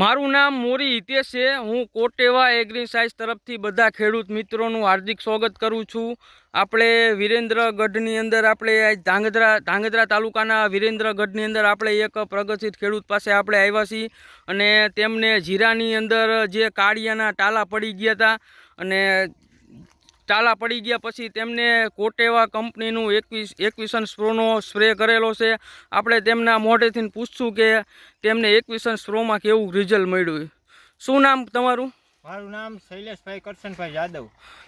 મારું નામ મોરી હિતેશ છે. હું કોટેવા એગ્રી સાઇઝ તરફથી બધા ખેડૂત મિત્રોનું હાર્દિક સ્વાગત કરું છું. આપણે વિરેન્દ્રગઢની અંદર આપણે ધાંગધ્રા ધાંગધ્રા તાલુકાના વિરેન્દ્રગઢની અંદર આપણે એક પ્રગતિત ખેડૂત પાસે આપણે આવ્યા છીએ અને તેમને જીરાની અંદર જે કાળિયાના ટાલા પડી ગયા હતા અને ટાલા પડી ગયા પછી તેમને કોટેવા કંપનીનું એકવીસ એકવીસન સ્પ્રોનો સ્પ્રે કરેલો છે. આપણે તેમના મોઢેથી પૂછશું કે તેમને એકવીસન સ્પ્રોમાં કેવું રિઝલ્ટ મળ્યું? શું નામ તમારું? મારું નામ શૈલેષભાઈ કરશનભાઈ યાદવ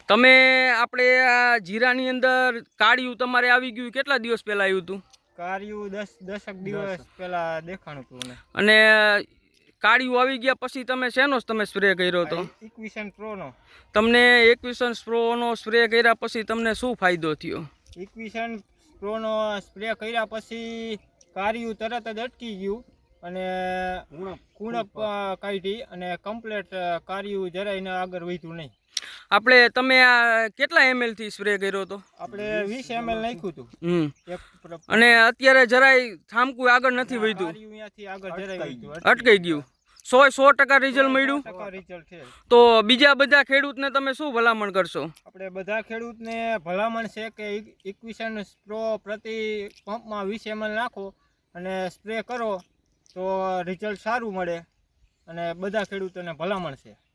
તમે આપણે આ જીરાની અંદર કાળિયું તમારે આવી ગયું કેટલા દિવસ પહેલાં આવ્યું હતું? કાર્યું દસ દસક દિવસ પહેલાં દેખાણું હતું અને કાળિયું આવી ગયા પછી તમે શેનો તમે સ્પ્રે કર્યો હતો ઇક્વિશન પ્રોનો તમને એકવીસન પ્રોનો સ્પ્રે કર્યા પછી તમને શું ફાયદો થયો? ઇક્વિશન પ્રોનો સ્પ્રે કર્યા પછી કાર્યું તરત જ અટકી ગયું અને કુણપ. કાઢી અને કમ્પ્લેટ કાર્યું જરાયને આગળ વધ્યું નહીં. આપણે તમે આ કેટલા ml થી સ્પ્રે કર્યો હતો? આપણે વીસ એમએલ નાખ્યું હતું. હમ. અને અત્યારે જરાય થામકું આગળ નથી વધ્યું? કાર્યું અહીંયાથી આગળ જરાય વધ્યું. અટકાઈ ગયું. સો સો ટકા રિઝલ્ટ મળ્યું? ટકા રિઝલ્ટ છે. તો બીજા બધા ખેડૂતને તમે શું ભલામણ કરશો? આપણે બધા ખેડૂતને ભલામણ છે કે ઇક્વિશન સ્પ્રો પ્રતિ પંપમાં વીસ એમએલ નાખો અને સ્પ્રે કરો તો રિઝલ્ટ સારું મળે. અને બધા ખેડૂતોને ભલામણ છે.